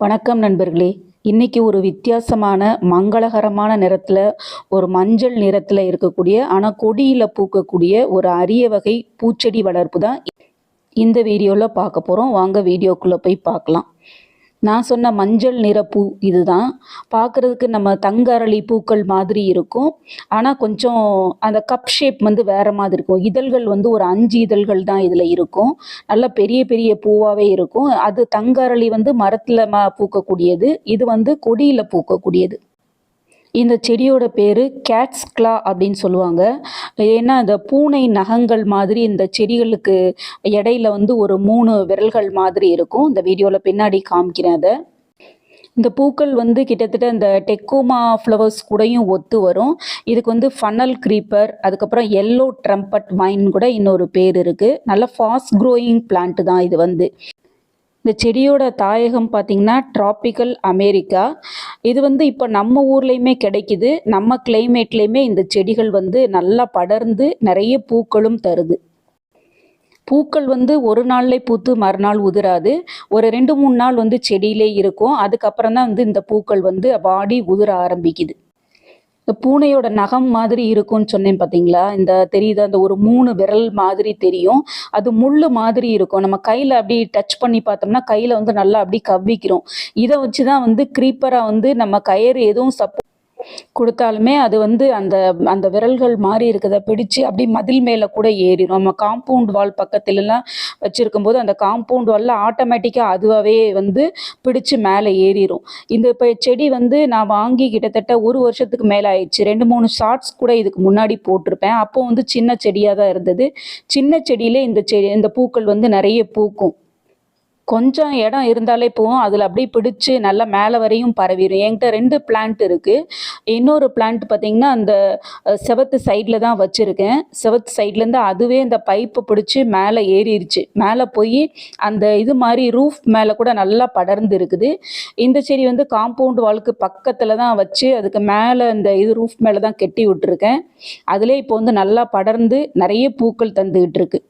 வணக்கம் நண்பர்களே. இன்னைக்கு ஒரு வித்தியாசமான மங்களகரமான நிறத்தில் ஒரு மஞ்சள் நிறத்தில் இருக்கக்கூடிய ஆனால் கொடியில் பூக்கக்கூடிய ஒரு அரிய வகை பூச்செடி வளர்ப்பு தான் இந்த வீடியோவில் பார்க்க போகிறோம் வாங்க வீடியோக்குள்ளே போய் பார்க்கலாம். நான் சொன்ன மஞ்சள் நிற பூ இதுதான். பார்க்குறதுக்கு நம்ம தங்க அரளி பூக்கள் மாதிரி இருக்கும். ஆனால் கொஞ்சம் அந்த கப் ஷேப் வந்து வேறு மாதிரி இருக்கும். இதழ்கள் வந்து ஒரு அஞ்சு இதழ்கள் தான் இதில் இருக்கும். நல்ல பெரிய பெரிய பூவாகவே இருக்கும். அது தங்க அரளி வந்து மரத்தில் ம பூக்கக்கூடியது. இது வந்து கொடியில் பூக்கக்கூடியது. இந்த செடியோட பேர் கேட்ஸ் கிளா அப்படின்னு சொல்லுவாங்க. ஏன்னா இந்த பூனை நகங்கள் மாதிரி இந்த செடிகளுக்கு இடையில வந்து ஒரு மூணு விரல்கள் மாதிரி இருக்கும். இந்த வீடியோவில் பின்னாடி காமிக்கிறேன் அதை. இந்த பூக்கள் வந்து கிட்டத்தட்ட இந்த டெக்கோமா ஃப்ளவர்ஸ் கூடயும் ஒத்து வரும். இதுக்கு வந்து ஃபனல் க்ரீப்பர் அதுக்கப்புறம் எல்லோ ட்ரம்பட் வைன் கூட இன்னொரு பேர் இருக்குது நல்ல ஃபாஸ்ட் க்ரோயிங் பிளான்ட் தான் இது வந்து. இந்த செடியோட தாயகம் பார்த்திங்கன்னா டிராபிக்கல் அமெரிக்கா இது வந்து இப்போ நம்ம ஊர்லேயுமே கிடைக்குது. நம்ம கிளைமேட்லேயுமே இந்த செடிகள் வந்து நல்லா படர்ந்து நிறைய பூக்களும் தருது. பூக்கள் வந்து ஒரு நாள்லே பூத்து மறுநாள் உதிராது. ஒரு ரெண்டு மூணு நாள் வந்து செடியிலே இருக்கும். அதுக்கப்புறம் தான் வந்து இந்த பூக்கள் வந்து வாடி உதிர ஆரம்பிக்குது. இந்த பூனையோட நகம் மாதிரி இருக்கும்னு சொன்னேன் பார்த்தீங்களா இந்த தெரியுது? அந்த ஒரு மூணு விரல் மாதிரி தெரியும். அது முள்ளு மாதிரி இருக்கும். நம்ம கையில் அப்படி டச் பண்ணி பார்த்தோம்னா கையில் வந்து நல்லா அப்படி கவ்விக்கிறோம். இதை வச்சு தான் வந்து க்ரீப்பராக வந்து நம்ம கயிறு எதுவும் சப்போ கொடுத்தாலுமே அது வந்து அந்த அந்த விரல்கள் மாதிரி இருக்கிறத பிடிச்சு அப்படி மதில் மேலே கூட ஏறிடும் நம்ம காம்பவுண்ட் வால் பக்கத்துலலாம் வச்சுருக்கும் போது அந்த காம்பவுண்ட் வாலில் ஆட்டோமேட்டிக்காக அதுவாகவே வந்து பிடிச்சு மேலே ஏறிடும் இந்த இப்போ செடி வந்து நான் வாங்கி கிட்டத்தட்ட ஒரு வருஷத்துக்கு மேலே ஆயிடுச்சு. ரெண்டு மூணு ஷார்ட்ஸ் கூட இதுக்கு முன்னாடி போட்டிருப்பேன். அப்போ வந்து சின்ன செடியாக தான் இருந்தது. சின்ன செடியிலே இந்த செடி இந்த பூக்கள் வந்து நிறைய பூக்கும். கொஞ்சம் இடம் இருந்தாலே போதும். அதில் அப்படியே பிடிச்சி நல்லா மேலே வரையும் பரவிடும் என்கிட்ட ரெண்டு பிளான்ட் இருக்குது இன்னொரு பிளான்ட் பார்த்திங்கன்னா அந்த செவத்து சைடில் தான் வச்சுருக்கேன். செவத்து சைட்லேருந்து அதுவே இந்த பைப்பை பிடிச்சி மேலே ஏறிடுச்சு மேலே போய் அந்த இது மாதிரி ரூஃப் மேலே கூட நல்லா படர்ந்து இருக்குது இந்த செடி வந்து காம்பவுண்ட் வாலுக்கு பக்கத்தில் தான் வச்சு அதுக்கு மேலே இந்த இது ரூஃப் மேலே தான் கெட்டி விட்டுருக்கேன். அதிலே இப்போ வந்து நல்லா படர்ந்து நிறைய பூக்கள் தந்துக்கிட்டு இருக்குது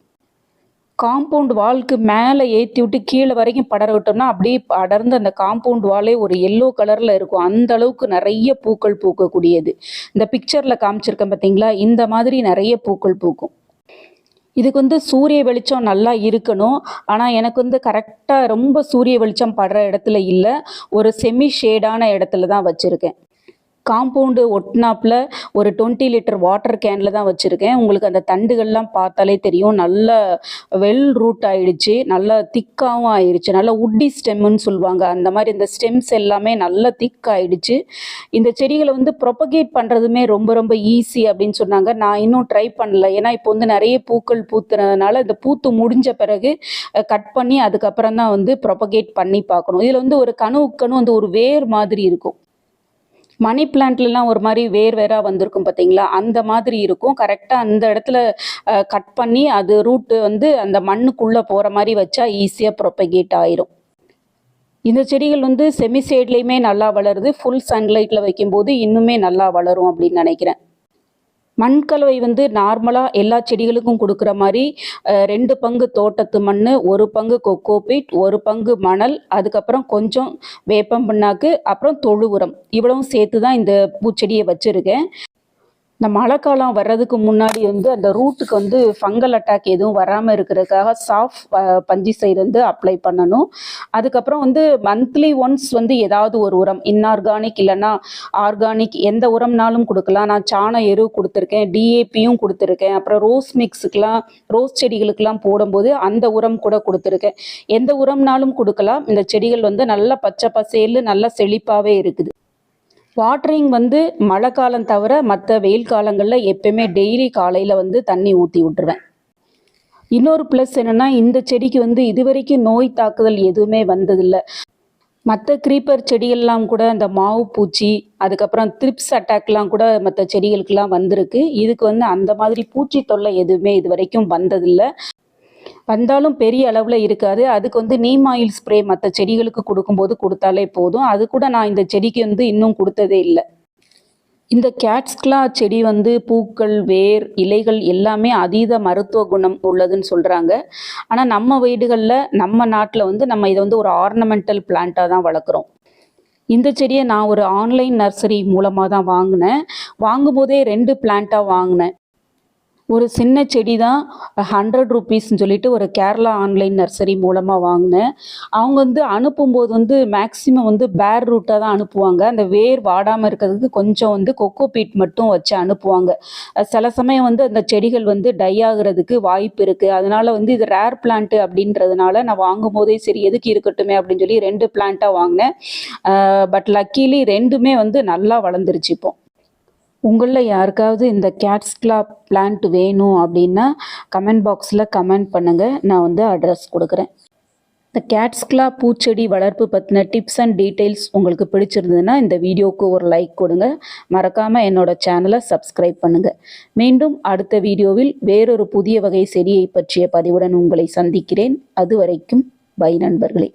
காம்பவுண்ட் வால்க்கு மேலே ஏற்றி விட்டு கீழே வரைக்கும் படர விட்டோம்னா அப்படியே அடர்ந்து அந்த காம்பவுண்ட் வாலே ஒரு எல்லோ கலரில் இருக்கும். அந்த அளவுக்கு நிறைய பூக்கள் பூக்கக்கூடியது. இந்த பிக்சரில் காமிச்சிருக்கேன் பார்த்தீங்களா இந்த மாதிரி நிறைய பூக்கள் பூக்கும். இதுக்கு வந்து சூரிய வெளிச்சம் நல்லா இருக்கணும். ஆனால் எனக்கு வந்து கரெக்டாக ரொம்ப சூரிய வெளிச்சம் படுற இடத்துல இல்லை. ஒரு செமி ஷேடான இடத்துல தான் வச்சுருக்கேன். காம்பவுண்டு ஒட்டினாப்பில் ஒரு டுவெண்ட்டி லிட்டர் வாட்டர் கேனில் தான் வச்சுருக்கேன். உங்களுக்கு அந்த தண்டுகள்லாம் பார்த்தாலே தெரியும். நல்ல வெல் ரூட் ஆயிடுச்சு. நல்லா திக்காகவும் ஆயிடுச்சு. நல்லா உட்டி ஸ்டெம்முன்னு சொல்லுவாங்க. அந்த மாதிரி இந்த ஸ்டெம்ஸ் எல்லாமே நல்லா திக் ஆயிடுச்சு. இந்த செடிகளை வந்து ப்ரொபகேட் பண்ணுறதுமே ரொம்ப ரொம்ப ஈஸி அப்படின்னு சொன்னாங்க. நான் இன்னும் ட்ரை பண்ணல. ஏன்னா இப்போ வந்து நிறைய பூக்கள் பூத்துறதுனால இந்த பூத்து முடிஞ்ச பிறகு கட் பண்ணி அதுக்கப்புறம் தான் வந்து ப்ரொபகேட் பண்ணி பார்க்கணும். இதில் வந்து ஒரு கணு கணு வந்து ஒரு வேர் மாதிரி இருக்கும். மணி பிளான்ட்லலாம் ஒரு மாதிரி வேர் வேறாக வந்திருக்கும் பார்த்தீங்களா அந்த மாதிரி இருக்கும். கரெக்டாக அந்த இடத்துல கட் பண்ணி அது ரூட்டு வந்து அந்த மண்ணுக்குள்ளே போகிற மாதிரி வச்சா ஈஸியாக ப்ரொபகேட் ஆயிரும். இந்த செடிகள் வந்து செமி சைட்லேயுமே நல்லா வளருது. ஃபுல் சன்லைட்டில் வைக்கும்போது இன்னுமே நல்லா வளரும் அப்படின்னு நினைக்கிறேன். மண்கலவை வந்து நார்மலாக எல்லா செடிகளுக்கும் கொடுக்குற மாதிரி ரெண்டு பங்கு தோட்டத்து மண் ஒரு பங்கு கொக்கோபீட் ஒரு பங்கு மணல் அதுக்கப்புறம் கொஞ்சம் வேப்பம் புண்ணாக்கு அப்புறம் தொழு உரம். இவ்வளவும் சேர்த்து தான் இந்த பூச்செடியை வச்சுருக்கேன். இந்த மழை காலம் வர்றதுக்கு முன்னாடி வந்து அந்த ரூட்டுக்கு வந்து ஃபங்கல் அட்டாக் எதுவும் வராமல் இருக்கிறதுக்காக சாஃப்ட் பஞ்சிசைடு வந்து அப்ளை பண்ணணும். அதுக்கப்புறம் வந்து மந்த்லி ஒன்ஸ் வந்து ஏதாவது ஒரு உரம் இன்ஆர்கானிக் இல்லைன்னா ஆர்கானிக் எந்த உரம்னாலும் கொடுக்கலாம். நான் சாண எரு கொடுத்துருக்கேன் டிஏபியும் கொடுத்துருக்கேன். அப்புறம் ரோஸ் மிக்ஸுக்கெலாம் ரோஸ் செடிகளுக்கெல்லாம் போடும்போது அந்த உரம் கூட கொடுத்துருக்கேன். எந்த உரம்னாலும் கொடுக்கலாம். இந்த செடிகள் வந்து நல்லா பச்சை பசேல்னு நல்லா செழிப்பாகவே இருக்குது. வாட்டரிங் வந்து மழை காலம் தவிர மற்ற வெயில் காலங்களில் எப்பயுமே டெய்லி காலையில் வந்து தண்ணி ஊற்றி விட்டுருவேன். இன்னொரு ப்ளஸ் என்னென்னா இந்த செடிக்கு வந்து இதுவரைக்கும் நோய் தாக்குதல் எதுவுமே வந்ததில்லை. மற்ற க்ரீப்பர் செடிகள்லாம் கூட அந்த மாவு பூச்சி அதுக்கப்புறம் த்ரிப்ஸ் அட்டாக்லாம் கூட மற்ற செடிகளுக்கெல்லாம் வந்திருக்கு. இதுக்கு வந்து அந்த மாதிரி பூச்சி தொல்லை எதுவுமே இது வரைக்கும் வந்ததில்லை. வந்தாலும் பெரிய அளவில் இருக்காது. அதுக்கு வந்து நீம் ஆயில் ஸ்ப்ரே மற்ற செடிகளுக்கு கொடுக்கும்போது கொடுத்தாலே போதும். அது கூட நான் இந்த செடிக்கு வந்து இன்னும் கொடுத்ததே இல்லை. இந்த கேட்ஸ்க்லா செடி வந்து பூக்கள் வேர் இலைகள் எல்லாமே அதீத மருத்துவ குணம் உள்ளதுன்னு சொல்கிறாங்க ஆனால் நம்ம வீடுகளில் நம்ம நாட்டில் வந்து நம்ம இதை வந்து ஒரு ஆர்னமெண்டல் பிளான்ட்டாக தான் வளர்க்குறோம். இந்த செடியை நான் ஒரு ஆன்லைன் நர்சரி மூலமாக தான் வாங்கினேன். வாங்கும்போதே ரெண்டு பிளான்ட்டாக வாங்கினேன். ஒரு சின்ன செடி தான் ஹண்ட்ரட் ருபீஸ்ன்னு சொல்லிட்டு ஒரு கேரளா ஆன்லைன் நர்சரி மூலமாக வாங்கினேன். அவங்க வந்து அனுப்பும்போது வந்து மேக்ஸிமம் வந்து பேர் ரூட்டாக தான் அனுப்புவாங்க. அந்த வேர் வாடாமல் இருக்கிறதுக்கு கொஞ்சம் வந்து கொக்கோ பீட் மட்டும் வச்சு அனுப்புவாங்க. சில சமயம் வந்து அந்த செடிகள் வந்து டை ஆகிறதுக்கு வாய்ப்பு இருக்குது அதனால் வந்து இது ரேர் பிளான்ட் அப்படின்றதுனால நான் வாங்கும் போதே சரி எதுக்கு இருக்கட்டுமே அப்படின்னு சொல்லி ரெண்டு பிளான்ட்டாக வாங்கினேன். பட் லக்கீலி ரெண்டுமே வந்து நல்லா வளர்ந்துருச்சு இப்போ. உங்களில் யாருக்காவது இந்த கேட்ஸ் கிளாப் பிளான்ட் வேணும் அப்படின்னா கமெண்ட் பாக்ஸில் கமெண்ட் பண்ணுங்கள் நான் வந்து அட்ரஸ் கொடுக்குறேன். இந்த கேட்ஸ் கிளாப் பூச்செடி வளர்ப்பு பற்றின டிப்ஸ் அண்ட் டீட்டெயில்ஸ் உங்களுக்கு பிடிச்சிருந்ததுன்னா இந்த வீடியோவுக்கு ஒரு லைக் கொடுங்க. மறக்காமல் என்னோட சேனலை சப்ஸ்கிரைப் பண்ணுங்கள் மீண்டும் அடுத்த வீடியோவில் வேறொரு புதிய வகை செடியை பற்றிய பதிவுடன் உங்களை சந்திக்கிறேன். அது வரைக்கும் பை நண்பர்களே.